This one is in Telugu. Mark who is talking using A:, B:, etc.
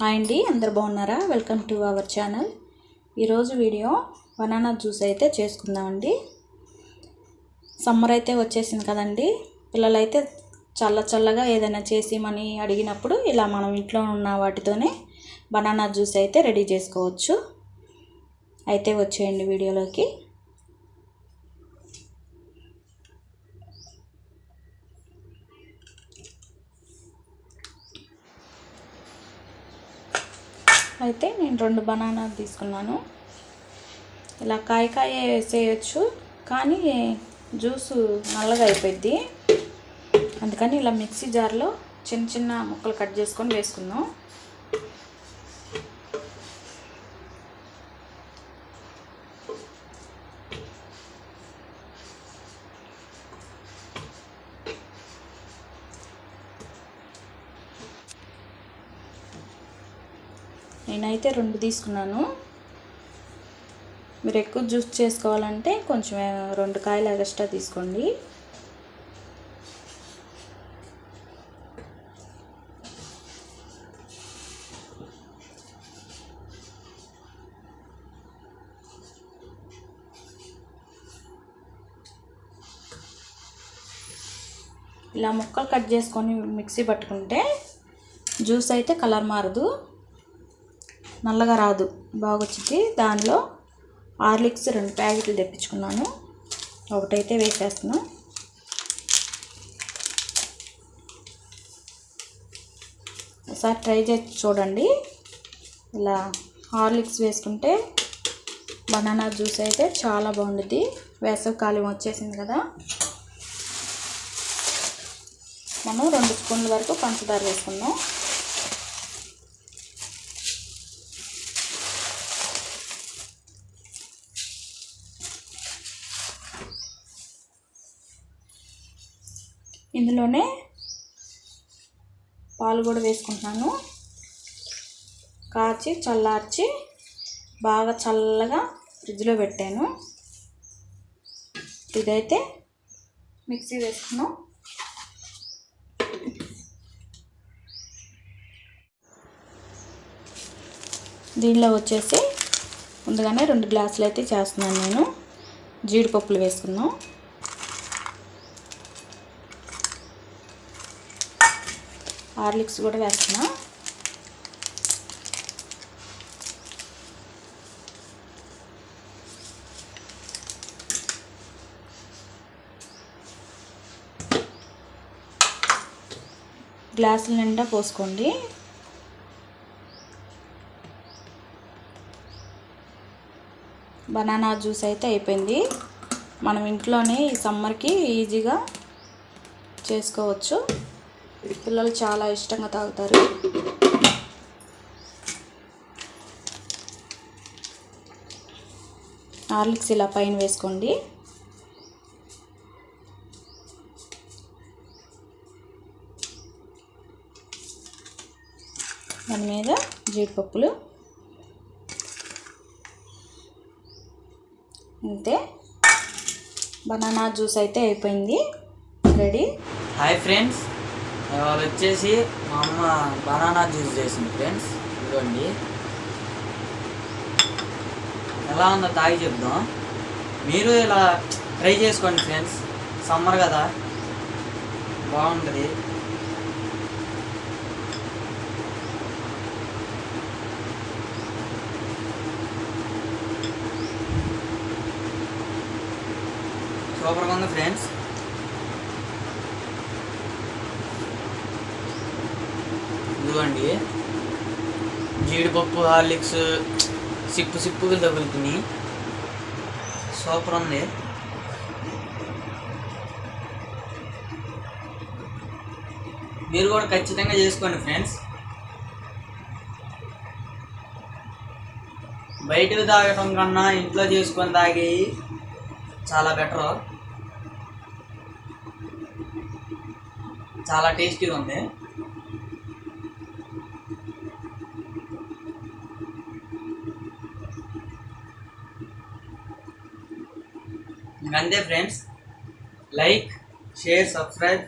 A: హాయ్ అండి అందరు బాగున్నారా? వెల్కమ్ టు అవర్ ఛానల్ ఈరోజు వీడియో బనానా జ్యూస్ అయితే చేసుకుందామండి. సమ్మర్ అయితే వచ్చేసింది కదండి. పిల్లలైతే చల్ల చల్లగా ఏదైనా చేసిమని అడిగినప్పుడు ఇలా మనం ఇంట్లో ఉన్న వాటితోనే బనానా జ్యూస్ అయితే రెడీ చేసుకోవచ్చు. అయితే వచ్చేయండి వీడియోలోకి. అయితే నేను రెండు బనానా తీసుకున్నాను. ఇలా కాయ కాయ వేసేయచ్చు కానీ జ్యూసు నల్లగా అయిపోయింది అందుకని ఇలా మిక్సీ జార్లో చిన్న చిన్న ముక్కలు కట్ చేసుకొని వేసుకుందాం. నేనైతే రెండు తీసుకున్నాను. మీరు ఎక్కువ జ్యూస్ చేసుకోవాలంటే కొంచెం రెండు కాయలు ఎక్స్ట్రా తీసుకోండి. ఇలా ముక్కలు కట్ చేసుకొని మిక్సీ పట్టుకుంటే జ్యూస్ అయితే కలర్ మారదు. నల్లగా రాదు. బాగా వచ్చింది దానిలో హార్లిక్స్ రెండు ప్యాకెట్లు తెప్పించుకున్నాను. ఒకటైతే వేసేస్తున్నాను ఒకసారి ట్రై చేసి చూడండి. ఇలా హార్లిక్స్ వేసుకుంటే బనానా జ్యూస్ అయితే చాలా బాగుంటుంది వేసవికాలం వచ్చేసింది కదా. మనం రెండు స్పూన్ల వరకు పంచదార వేసుకున్నాం ఇందులోనే పాలు కూడా వేసుకుంటున్నాను. కాచి చల్లార్చి బాగా చల్లగా ఫ్రిడ్జ్లో పెట్టాను. ఇదైతే మిక్సీ వేసుకున్నాం. దీనిలో వచ్చేసి ముందుగానే రెండు గ్లాసులు అయితే చేస్తున్నాను నేను. జీడిపప్పులు వేసుకుందాం హార్లిక్స్ కూడా వేస్తున్నా. గ్లాసుల నిండా పోసుకోండి. బనానా జ్యూస్ అయితే అయిపోయింది. మనం ఇంట్లోనే ఈ సమ్మర్కి ఈజీగా చేసుకోవచ్చు. పిల్లలు చాలా ఇష్టంగా తాగుతారు. హార్లిక్స్ ఇలా పైన వేసుకోండి. దాని మీద జీడిపప్పులు. అంతే. బనానా జ్యూస్ అయితే అయిపోయింది. రెడీ?
B: Hi friends. ఇవాళ వచ్చేసి మా అమ్మ బనానా జ్యూస్ చేసింది ఫ్రెండ్స్. ఇదిగోండి. ఎలా ఉందో తాగి చెప్దాం. మీరు ఇలా ట్రై చేసుకోండి ఫ్రెండ్స్. సమ్మర్ కదా. బాగుంటుంది. సూపర్గా ఉంది ఫ్రెండ్స్. ఇదిగోండి జీడిపప్పు హార్లిక్స్ సిప్పు సిప్పులు తగులుతున్నాయి సూపర్ ఉంది మీరు కూడా ఖచ్చితంగా చేసుకోండి ఫ్రెండ్స్. బయటకు తాగటం కన్నా ఇంట్లో చేసుకొని తాగేవి చాలా బెటర్. చాలా టేస్టీగా ఉంది అంతే ఫ్రెండ్స్ లైక్ షేర్ సబ్స్క్రైబ్.